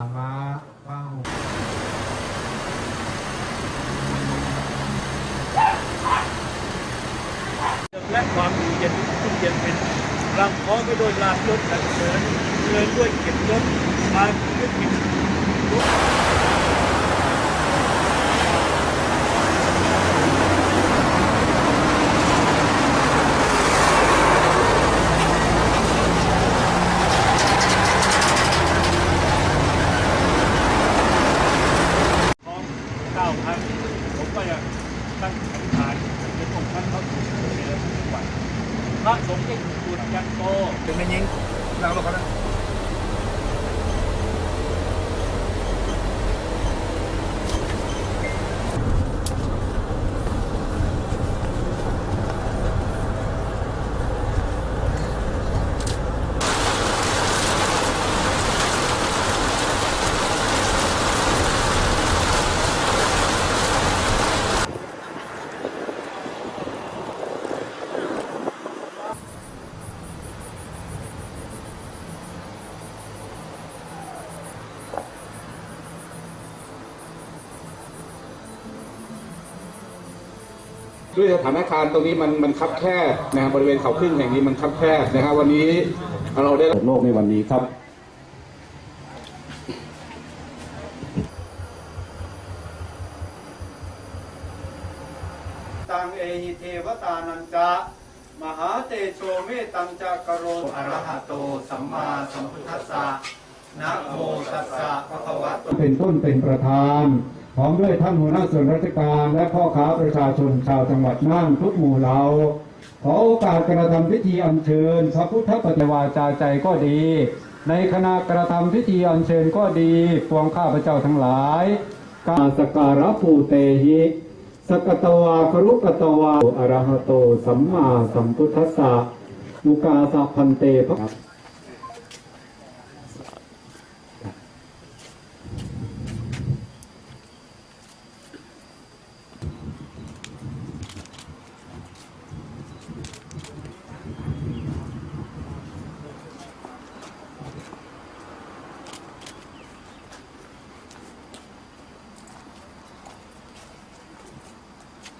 มาเป้าและความอยู่เย็นทุกเย็นเป็นรำขอไปโดยลาบยศสรรเสริญเริญด้วยเกียรติยศมาด้วยกิจทุกพร้อมเก้าครั้งผมก็อยากตั้งอธิษฐานเป็นองค์ท่านเขาถูกเชิญทุกวันพ ระสงฆ์ที่ถูกจุดยันโตถึงไม่ยิงเราหรอกนะ ด้วยสถานการณ์ตรงนี้มันมันคับแคบนะครับบริเวณเขาครึ่งแห่งนี้มันคับแคบนะครับวันนี้เราได้โลกในวันนี้ครับตังเอหิเทวตานันจะมหาเตโชเมตังจะกโรอะระหะโตสัมมาสัมพุทธัสสะนะโมตัสสะภะคะวะโตเป็นต้นเป็นประธานพ ร้อมด้วยท่านหัวหน้าส่วนราชการ และพ่อค้าประชาชนชาวจังหวัดน่านทุกหมู่เหล่าขอโอกาสกระทำพิธีอัญเชิญ พระพุทธปฏิวาจาใจก็ดี ในคณะกระทำพิธีอัญเชิญก็ดีปวงข้าพเจ้าทั้งหลาย การสการะภูเตหิสกตวาครุกตวาอะระหโต สัมมาสัมพุทธัสสะมุกาสะพันเตพระ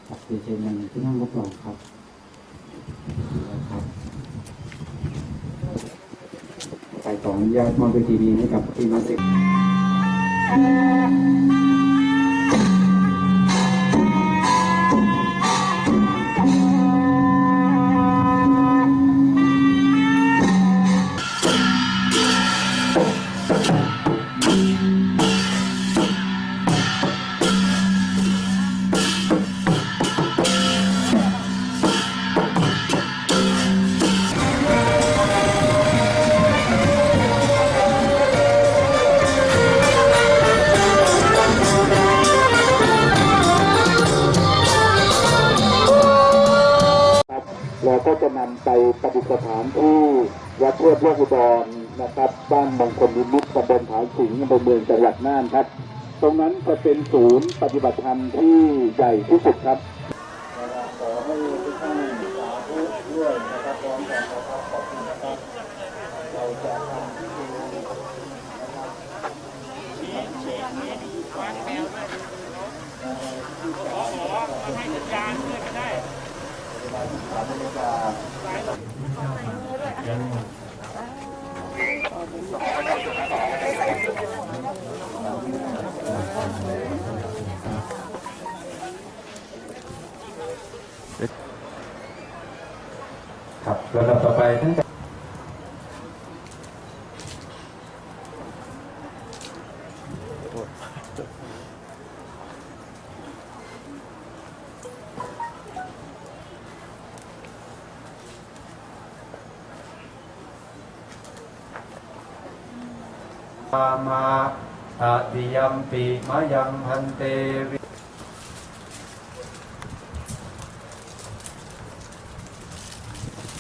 ครับเรียนเชิญยังที่นั่งรับรองครับครับ ไปขออนุญาตมอบเวทีนี้ให้กับพี่มนักศึก เราก็จะนำไปปฏิสถานที่วัดเทพโลกุดรนะครับบ้านมงคลนิมิตตำบลผาสิงห์อำเภอเมืองจังหวัดน่านครับ ตรงนั้นจะเป็นศูนย์ปฏิบัติธรรมที่ใหญ่ที่สุดครับขอให้ทุกท่านสาธุด้วยนะครับพร้อมกันนะครับขอบคุณนะครับเราจะทำพิธีนะครับ ครับลำดับต่อไปท่าน ปามาอาติยัมปิมายังพันเตวิ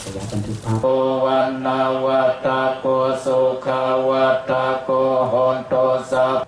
ขออนุญาตบันทึกภาพโอวันนาวัตตาโกสุขวัตตาโกหนโตสัพ